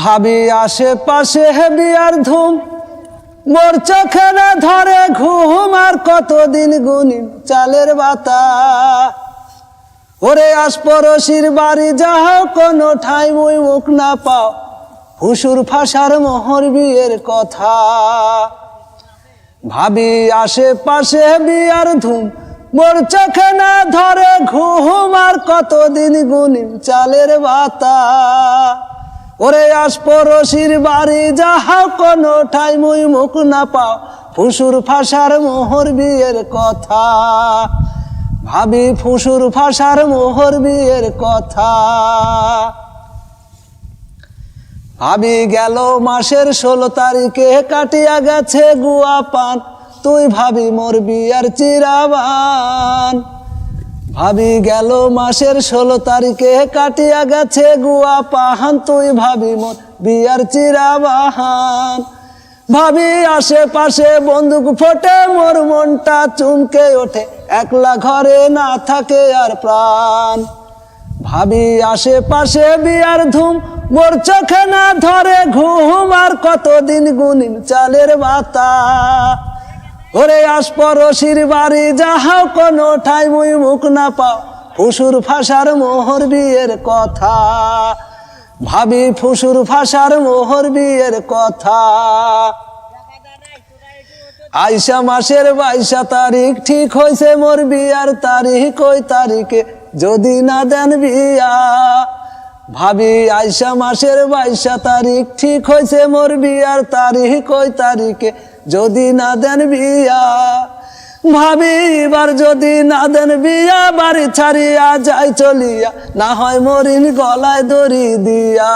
ভাবি আশেপাশে বিয়ার ধুম। মোর চোখে না ধরে ঘুম আর কতদিন গুনিম চালের বাতা। ওরে আশপরশির বাড়ি যাও, কোনো ঠাই মুই মুখ না পাও। হুসুর ফাঁসার মোহর বিয়ের কথা। ভাবি আশেপাশে বিয়ার ধুম। মোর চোখে না ধরে ঘুম আর কতদিন গুনিম চালের বাতা। ওরে আশপরশির বাড়ি, যাহা কোনো ঠাই মুই মুখ না পাও। ফুসুর ফাঁসার মোহর বিয়ের কথা, ভাবি ফুসুর ফাঁসার মোহর বিয়ের কথা। ভাবি গেল মাসের ষোলো তারিখে, কাটিয়া গেছে গুয়া পান, তুই ভাবি মোর বিয়ার চিরাবান। ভাবি গেল মাসের ষোলো তারিখে, কাটিয়া গেছে গুয়া পাহান, তুই ভাবি মোর বিয়ার চিরা বাহান ভাবি আশেপাশে বন্দুক ফোটে, মোর মনটা চুমকে ওঠে, একলা ঘরে না থাকে আর প্রাণ। ভাবি আশেপাশে বিয়ার ধুম, মোর চোখে না ধরে, ঘুম আর কতদিন গুনিম চালের বাতা। ওরে আশপরশির বাড়ি যাহাও কোনো ঠাই মুই মুখ না পাও। ফুসুর ফাঁসার মোহর বিয়ের কথা, ভাবি ফুসুর ফাঁসার মোহর বিয়ের কথা। আইসা মাসের বাইশা তারিখ, ঠিক হয়েছে মোর বিয়ার তারিখ, ওই তারিখে যদি না দেন বিয়া। ভাবি আইসা মাসের বাইশা তারিখ, ঠিক হয়েছে মোর বিয়ার তারিখ কই তারিখে যদি না দেন বিয়া? ভাবি, এবার যদি না দেন বিয়া, বাড়ি ছাড়িয়া যাই চলিয়া, না হয় মরিন গলায় দড়ি দিয়া।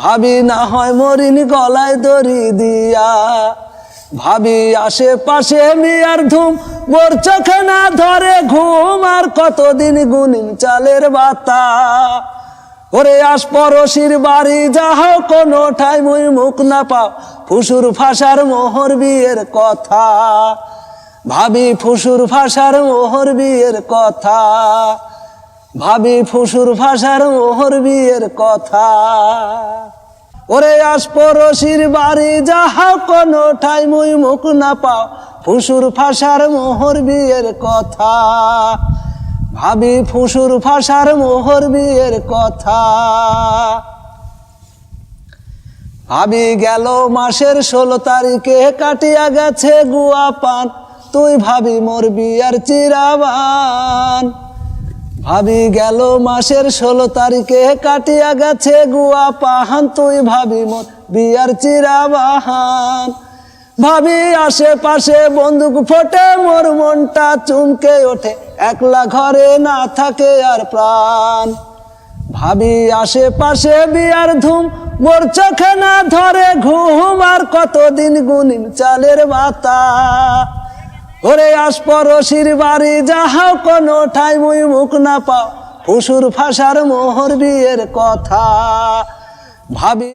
ভাবি, না হয় মরিন গলায় দড়ি দিয়া। ভাবি, আশেপাশে মিয়ার ধুম, মোর চোখে না ধরে ঘুম, আর কতদিন গুনিম চালের বাতা? ওরে আশপরশির বাড়ি যাও কোনো ঠাই মুই মুখ না পাও ফুসুর ফাঁসার মোহর বিয়ের কথা, ভাবি ফুসুর ফাঁসার মোহর বিয়ের কথা, ভাবি ফুসুর ফাঁসার মোহর বিয়ের কথা। ওরে আশপরশির বাড়ি যাহাও কোনো ঠাই মুই মুখ না পাও ফুসুর ফাঁসার মোহর বিয়ের কথা ভাবি ফুসুর ফাঁসার মোহর বিয়ের কথা। ভাবি গেল মাসের ষোলো তারিখে কাটিয়া গেছে গুয়া পান। তুই ভাবি মোর বিয়ার চিরাবান। ভাবি গেল মাসের ষোলো তারিখে কাটিয়া গেছে গুয়া পাহান তুই ভাবি মোর বিয়ার চিরাবাহান ভাবি আশেপাশে বন্দুক ফোটে, মোর মনটা চুমকে ওঠে। একলা ঘরে না থাকে আর প্রাণ। ভাবি আশেপাশে বিয়ার ধুম, মোর চোখে না ধরে ঘুম, আর কতদিন গুনিম চালের বাতা। ওরে আশপরশির বাড়ি যাহাও কোনো ঠাই, মুই মুখ না পাও ফুসুর ফাঁসার মোহর বিয়ের কথা। ভাবি